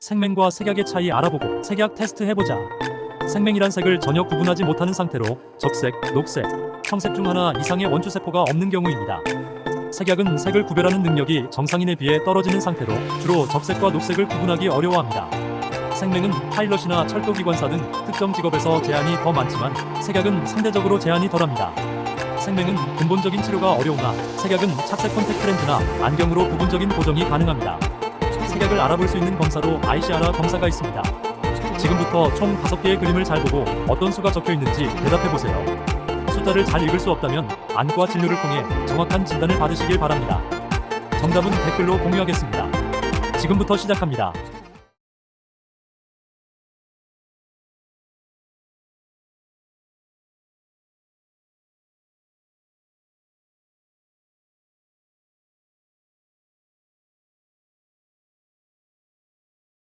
생맹과 색약의 차이 알아보고 색약 테스트 해보자. 생맹이란 색을 전혀 구분하지 못하는 상태로 적색, 녹색, 청색 중 하나 이상의 원주세포가 없는 경우입니다. 색약은 색을 구별하는 능력이 정상인에 비해 떨어지는 상태로 주로 적색과 녹색을 구분하기 어려워합니다. 생맹은 파일럿이나 철도기관사 등 특정 직업에서 제한이 더 많지만 색약은 상대적으로 제한이 덜합니다. 생맹은 근본적인 치료가 어려우나 색약은 착색 콘택트 렌즈나 안경으로 부분적인 보정이 가능합니다. 색약을 알아볼 수 있는 검사로 ICRA 검사가 있습니다. 지금부터 총 5개의 그림을 잘 보고 어떤 수가 적혀 있는지 대답해 보세요. 숫자를 잘 읽을 수 없다면 안과 진료를 통해 정확한 진단을 받으시길 바랍니다. 정답은 댓글로 공유하겠습니다. 지금부터 시작합니다.